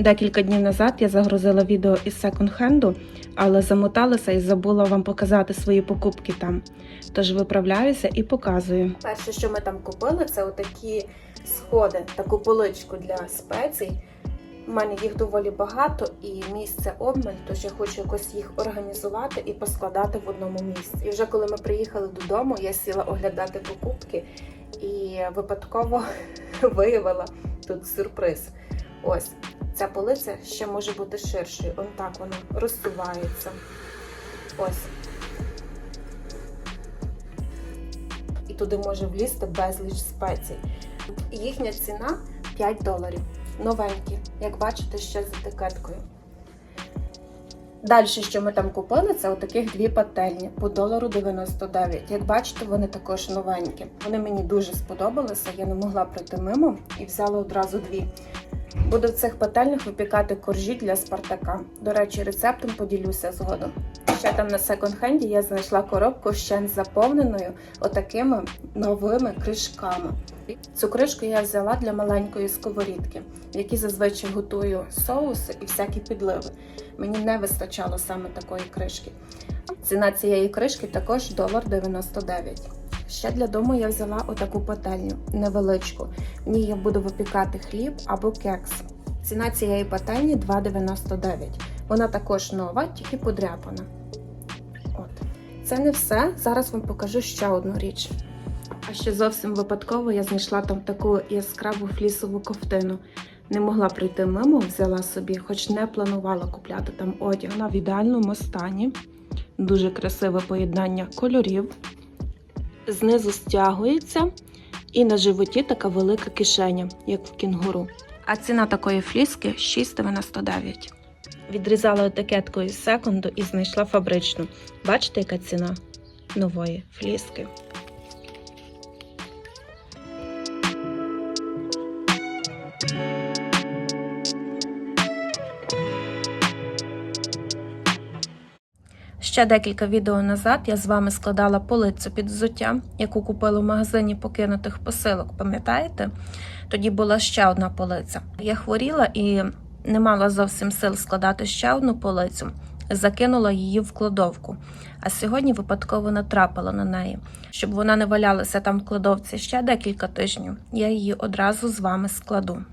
Декілька днів назад я загрузила відео із секонд-хенду, але замоталася і забула вам показати свої покупки там. Тож виправляюся і показую. Перше, що ми там купили, це отакі сходи, таку поличку для спецій. У мене їх доволі багато і місце обмаль, тож я хочу якось їх організувати і поскладати в одному місці. І вже коли ми приїхали додому, я сіла оглядати покупки і випадково виявила тут сюрприз. Ось ця полиця ще може бути ширшою. Он так вона розсувається. Ось. І туди може влізти безліч спецій. Їхня ціна 5 доларів. Новенькі, як бачите, ще з етикеткою. Далі, що ми там купили, це отаких дві пательні по долару 99. Як бачите, вони також новенькі. Вони мені дуже сподобалися, я не могла пройти мимо і взяла одразу дві. Буду в цих пательнях випікати коржі для Спартака. До речі, рецептом поділюся згодом. Ще там на секонд-хенді я знайшла коробку ще заповненою отакими новими кришками. Цю кришку я взяла для маленької сковорідки, в якій зазвичай готую соуси і всякі підливи. Мені не вистачало саме такої кришки. Ціна цієї кришки також долар 99. Ще для дому я взяла отаку пательню невеличку. В ній я буду випікати хліб або кекс. Ціна цієї пательні 2,99. Вона також нова, тільки подряпана. От. Це не все. Зараз вам покажу ще одну річ. А ще зовсім випадково я знайшла там таку яскраву флісову ковтину. Не могла прийти мимо, взяла собі, хоч не планувала купляти там одяг. Вона в ідеальному стані. Дуже красиве поєднання кольорів. Знизу стягується, і на животі така велика кишеня, як в кінгуру. А ціна такої фліски 6,99. Відрізала етикетку із секунду і знайшла фабричну. Бачите, яка ціна нової фліски? Ще декілька відео назад я з вами складала полицю під взуття, яку купила в магазині покинутих посилок. Пам'ятаєте? Тоді була ще одна полиця. Я хворіла і не мала зовсім сил складати ще одну полицю. Закинула її в кладовку, а сьогодні випадково натрапила на неї. Щоб вона не валялася там в кладовці ще декілька тижнів, я її одразу з вами складу.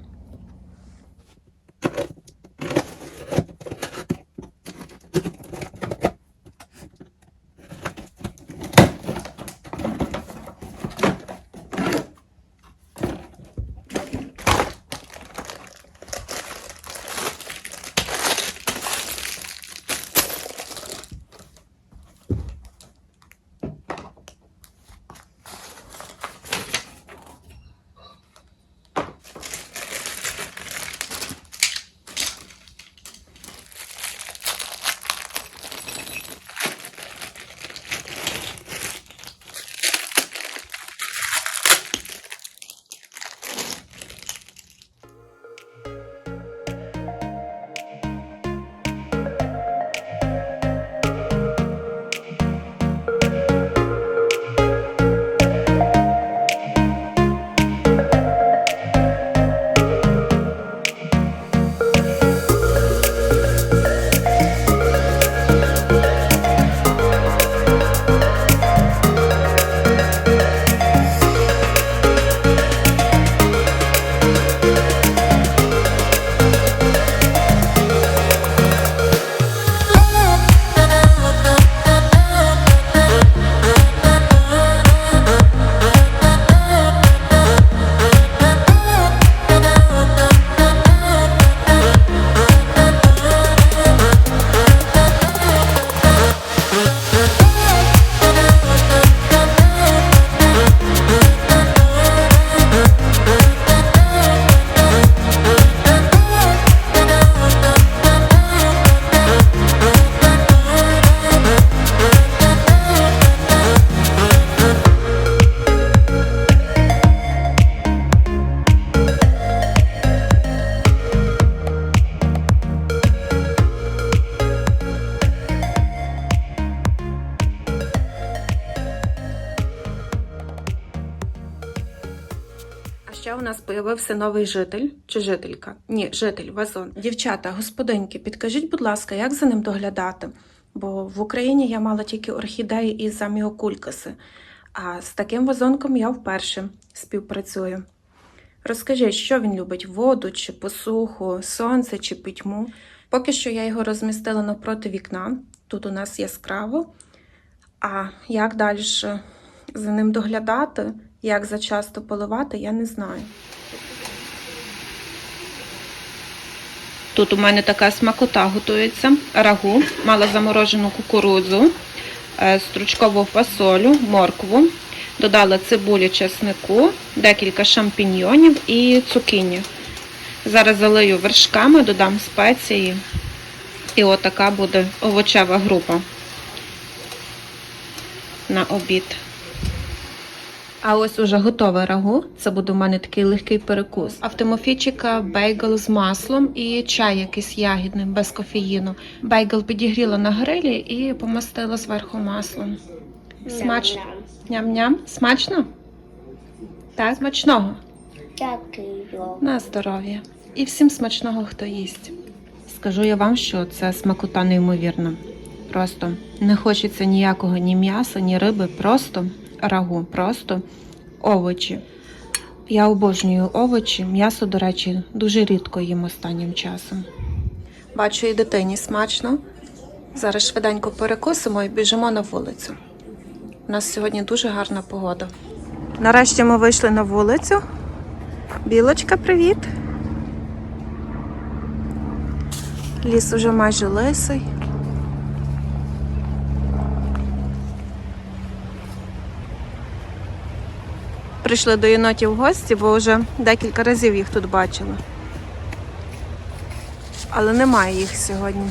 Нас появився новий житель чи жителька? Ні, житель, вазон. Дівчата, господинки, підкажіть, будь ласка, як за ним доглядати? Бо в Україні я мала тільки орхідеї і заміокулькаси, а з таким вазонком я вперше співпрацюю. Розкажіть, що він любить: воду чи посуху, сонце чи пітьму. Поки що я його розмістила навпроти вікна. Тут у нас яскраво. А як далі за ним доглядати, як зачасто поливати, я не знаю. Тут у мене така смакота готується. Рагу, мала заморожену кукурудзу, е, стручкову фасолю, моркву. Додала цибулі, чеснику, декілька шампіньйонів і цукіні. Зараз залию вершками, додам спеції. І отака буде овочева група на обід. А ось уже готове рагу. Це буде у мене такий легкий перекус. А в Тимофійчика бейгл з маслом і чай якийсь ягідний, без кофеїну. Бейгл підігріла на грилі і помастила зверху маслом. Смачно. Ням-ням. Смачно? Так, смачного. Дякую. На здоров'я. І всім смачного, хто їсть. Скажу я вам, що це смакота неймовірна. Просто не хочеться ніякого ні м'яса, ні риби, просто рагу, просто овочі. Я обожнюю овочі. М'ясо, до речі, дуже рідко їм останнім часом. Бачу, і дитині смачно. Зараз швиденько перекусимо і біжимо на вулицю. У нас сьогодні дуже гарна погода. Нарешті ми вийшли на вулицю. Білочка, привіт. Ліс уже майже лисий. Прийшли до єнотів в гості, бо вже декілька разів їх тут бачила. Але немає їх сьогодні.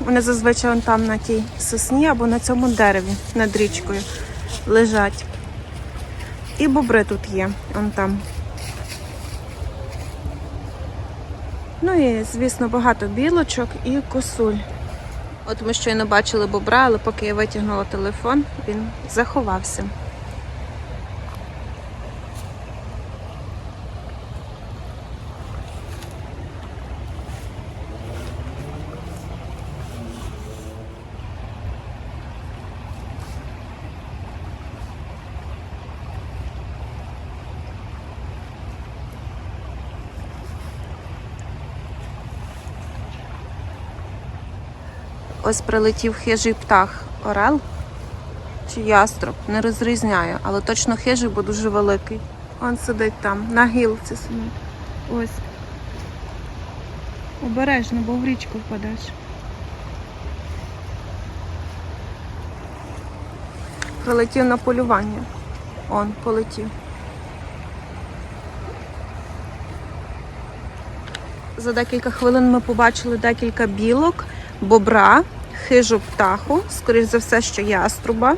Вони зазвичай там на тій сосні або на цьому дереві над річкою лежать. І бобри тут є, он там. Ну і, звісно, багато білочок і косуль. От ми щойно бачили бобра, але поки я витягнула телефон, він заховався. Ось прилетів хижий птах. Орел чи яструб, не розрізняю, але точно хижий, бо дуже великий. Он сидить там, на гілці сидить. Ось. Обережно, бо в річку впадеш. Прилетів на полювання. Он полетів. За декілька хвилин ми побачили декілька білок, бобра, хижу птаху, скоріш за все, що яструба.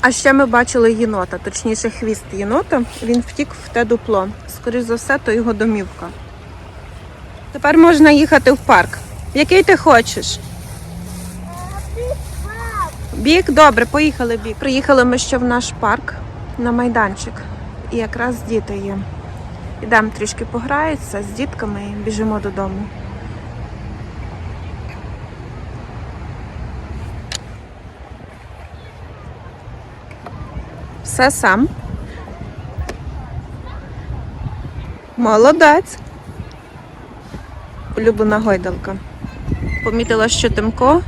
А ще ми бачили єнота, точніше, хвіст єнота. Він втік в те дупло. Скоріш за все, то його домівка. Тепер можна їхати в парк. Який ти хочеш? Бік, добре, поїхали бік. Приїхали ми ще в наш парк на майданчик. І якраз діти є. Ідемо трішки пограються з дітками і біжимо додому. Все сам. Молодець. Улюблена гойдалка. Помітила, що Тимко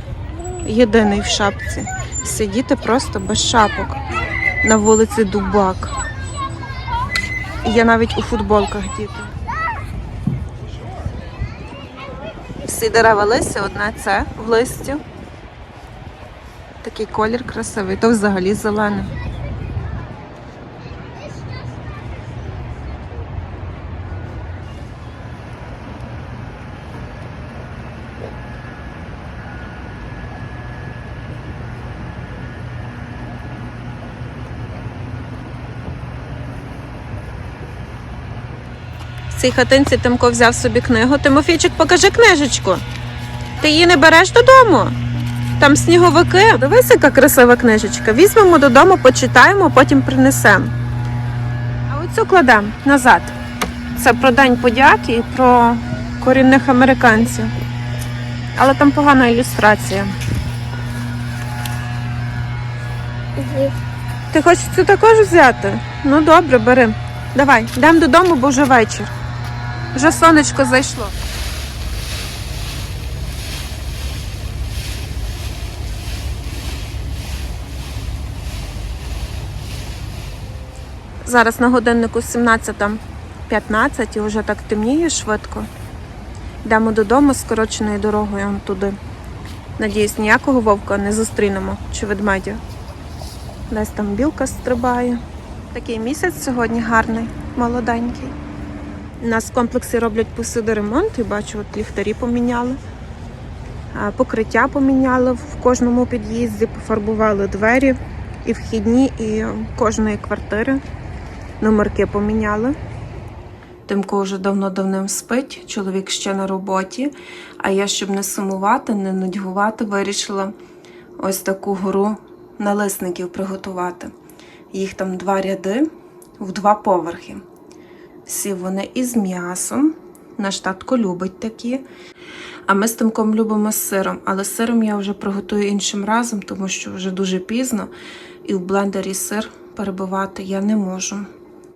єдиний в шапці. Сидіти просто без шапок на вулиці Дубак. Є навіть у футболках діти. Всі дерева листя, одне це в листі. Такий колір красивий, то взагалі зелений. Цій хатинці Тимко взяв собі книгу. Тимофійчик, покажи книжечку. Ти її не береш додому? Там сніговики. Дивись, яка красива книжечка. Візьмемо додому, почитаємо, потім принесемо. А оцю кладемо назад. Це про День подяки і про корінних американців. Але там погана ілюстрація. Ти хочеш цю також взяти? Ну добре, бери. Давай, йдемо додому, бо вже вечір. Вже сонечко зайшло. Зараз на годиннику 17.15 і вже так темніє швидко. Йдемо додому скороченою дорогою туди. Надіюсь, ніякого вовка не зустрінемо чи ведмедя. Десь там білка стрибає. Такий місяць сьогодні гарний, молоденький. У нас в комплексі роблять посуди ремонт і бачу, от ліхтарі поміняли. Покриття поміняли в кожному під'їзді, пофарбували двері і вхідні, і кожної квартири. Номерки поміняли. Тимко вже давно-давним спить, чоловік ще на роботі. А я, щоб не сумувати, не нудьгувати, вирішила ось таку гору налисників приготувати. Їх там два ряди в два поверхи. Всі вони із м'ясом. Наш татко любить такі. А ми з Тимком любимо з сиром. Але сиром я вже приготую іншим разом, тому що вже дуже пізно, і в блендері сир перебивати я не можу.